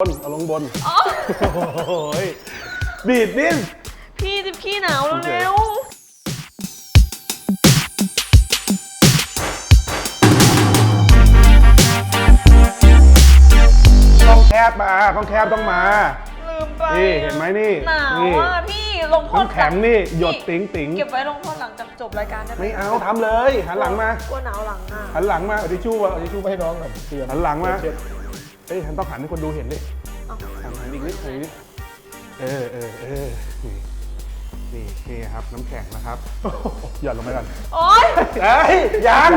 บนเอาลงบน อ๋อ โอ้ยบีบดิ้นพี่จิบขี้หนาวเร็วช่องแคบมาช่องแคบต้องมาๆลืมไปนี่เห็นไหมนี่หนาวนี่ อะพี่ลงโทษน้ำแข็งนี่หยดติ๋งติ๋งเก็บไว้ลงโทษหลังจากจบรายการได้ไหมไม่เอาทำเลย หันหลังมา กลัวหนาวหลังอะหันหลังมาเอาทิชชู่มาเอาทิชชู่มาให้น้องหน่อยเตรียมหันหลังมาเช็ด เอ้ยหันต้องหันให้คนดูเห็นดิเอาหันหันอีกนิดหันอีกนิดเออเออเออนี่นี่นี่ครับน้ำแข็งนะครับ หย่อนลงไปก่อนโอ๊ยเอ้ยยัง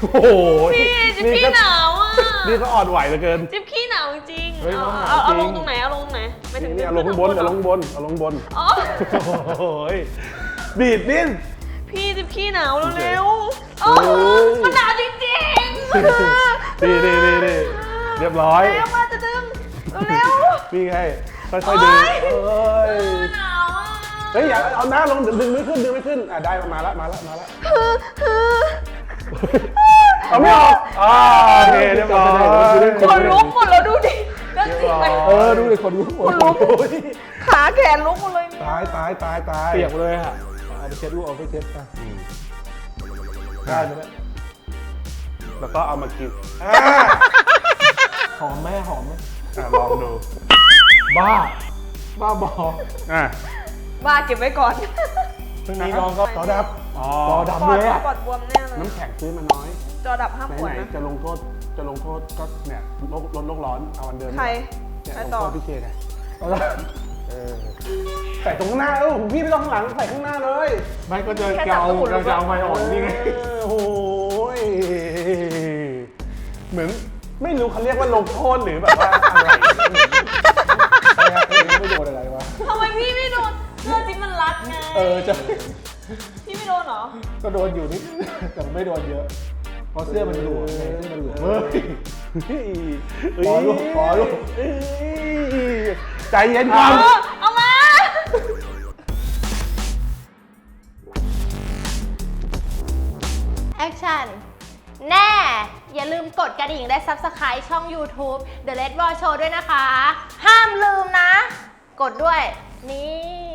โอ้โหพี่จิบนี่ขี้ก็หนาวอะนี่ก็อ่อนไหวเหลือเกิน จิบขี้หนาวจริงๆเฮ้ยเอาน้องหนาวเอาเอาจริลงงตรงไหนเอาลงตรงไหนไปถึนี่งนี่เอาลงข้างบนเอาลงข้างบนเอาลงข้างบนอ๋อโอ้ยบีบดิ้น พี่จิบขี้หนาวเร็วๆโอ้โอ้ยมันหนาวจริงนี่นี่นี่นี่ๆ เรียบร้อย เร็วมาจะดึงเร็วนี่ไงค่อยๆดึงโอ๊ยเอ้ยๆหนาวอะเฮ้ยอย่าเอาหน้าลงดึงไม่ขึ้นดึงไม่ขึ้นอะได้มาละมาละมาละเอาไม่ออกอ่าโอเคเรียบร้อยคนลุกหมดแล้วดูดินั่นสิไปเออดูเลยคนรู้คนลุกขาแขนลุกหมดเลยเนี่ยตายตายตายตายเปียกเลยอะเอาไปเช็ดลูกเอาไปเช็ดอะอืมได้ไหมเนี่ยแล้วก็เอามากินอ่า หอมไหมหอมไหมอะลองดูบ้า บ้าบออะบ้าเก็บไว้ก่อนเพิ่งนี้น้องก็ต่อดับอ๋อต่อดับปอดเลยอะปอดบวมแน่เลยน้ำแข็งซื้อมาน้อย จอดับห้ามขวดไหนนะ ๆจะลงโทษจะลงโทษก็เนี่ยลดลดโลกร้อนเอาวันเดิมใครเนี่ยใครลงต่อ โทษพี่เคไงเอาละเออใส่ตรงข้างหน้าเออของพี่ไม่ต้องข้างหลังใส่ข้างหน้าเลยไม่ก็จะเกาเราจะเอาไม้ออกนี่ไง เออโอ้ยเหมือนไม่ รู้เขาเรียกว่าลงโทษหรือแบบว่าอะไรไม่โดนอะไรวะทำไมพี่ไม่โดนเสื้อจิ๊บมันรัดไงเออจะพี่ไม่โดนเหรอ ก็โดนอยู่นิดแต่ไม่โดนเยอะ เพราะเสื้อมันหลวมไงเสื้อมันหลวมเฮ้ยขอลูกขอลูกเอ้ยใจเย็นก่อนเออเอามาแอคชั่น แน่ อย่าลืมกดกระดิ่งและ Subscribe ช่อง YouTube The Red Wall Show ด้วยนะคะ ห้ามลืมนะ กดด้วย นี่